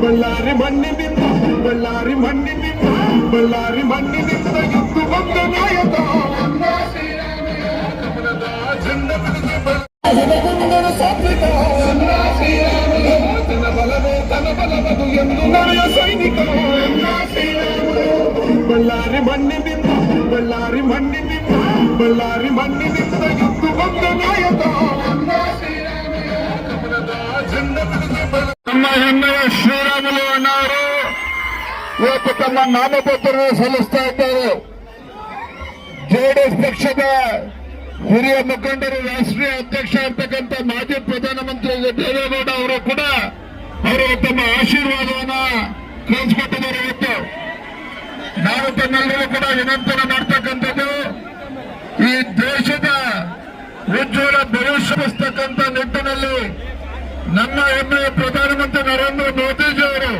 ಬಳ್ಳಾರಿ ಮಣ್ಣಿನಿಂದ ಬಳ್ಳಾರಿ ಮಣ್ಣಿನಿಂದ ಬಳ್ಳಾರಿ ಮಣ್ಣಿನಿಂದ ಎದ್ದು ಬಂದ ನಾಯಕ ಕಮಲದ ಜೆಂಡ ಬಿಡಿಸಿ ಬಳ್ಳಾರಿ ಸಾತ್ವಿಕ ತನ ಬಲವೇ ತನ ಬಲವದು ಎಂದು ನಡೆಯ ಸೈನಿಕರು ಬಳ್ಳಾರಿ ಮಣ್ಣಿನಿಂದ ಬಳ್ಳಾರಿ ಮಣ್ಣಿನಿಂದ ಬಳ್ಳಾರಿ ಮಣ್ಣಿನಿಂದ ಎದ್ದು ಬಂದ ನಾಯಕ ನಮ್ಮ ಹೆಮ್ಮೆಯ ಶ್ರೀರಾಮುಲು ಅಣ್ಣವರು ಇವತ್ತು ತಮ್ಮ ನಾಮಪತ್ರ ಸಲ್ಲಿಸ್ತಾ ಇದ್ದಾರೆ. ಜೆಡಿಎಸ್ ಪಕ್ಷದ ಹಿರಿಯ ಮುಖಂಡರು, ರಾಷ್ಟ್ರೀಯ ಅಧ್ಯಕ್ಷ ಇರ್ತಕ್ಕಂಥ ಮಾಜಿ ಪ್ರಧಾನಮಂತ್ರಿ ದೇವೇಗೌಡ ಅವರು ಕೂಡ ಅವರು ತಮ್ಮ ಆಶೀರ್ವಾದವನ್ನ ಕಳಿಸ್ಕೊಟ್ಟಿದ್ದಾರೆ. ತಮ್ಮೆಲ್ಲರೂ ಕೂಡ ವಿನಂತನೆ ಮಾಡ್ತಕ್ಕಂಥದ್ದು ಈ ದೇಶದ ಉಜ್ವಲ ಭವಿಷ್ಯಸ್ತಕ್ಕಂಥ ನಿಟ್ಟಿನಲ್ಲಿ ನಮ್ಮ ಹೆಮ್ಮೆಯ ಪ್ರಧಾನಮಂತ್ರಿ ನರೇಂದ್ರ ಮೋದಿಜಿ ಅವರು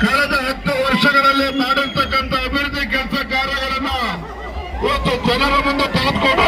ಕಳೆದ ಹತ್ತು ವರ್ಷಗಳಲ್ಲಿ ಮಾಡಿರ್ತಕ್ಕಂಥ ಅಭಿವೃದ್ಧಿ ಕೆಲಸ ಕಾರ್ಯಗಳನ್ನು ಇವತ್ತು ಜನರ ಮುಂದೆ ತೆಗೆದುಕೊಂಡು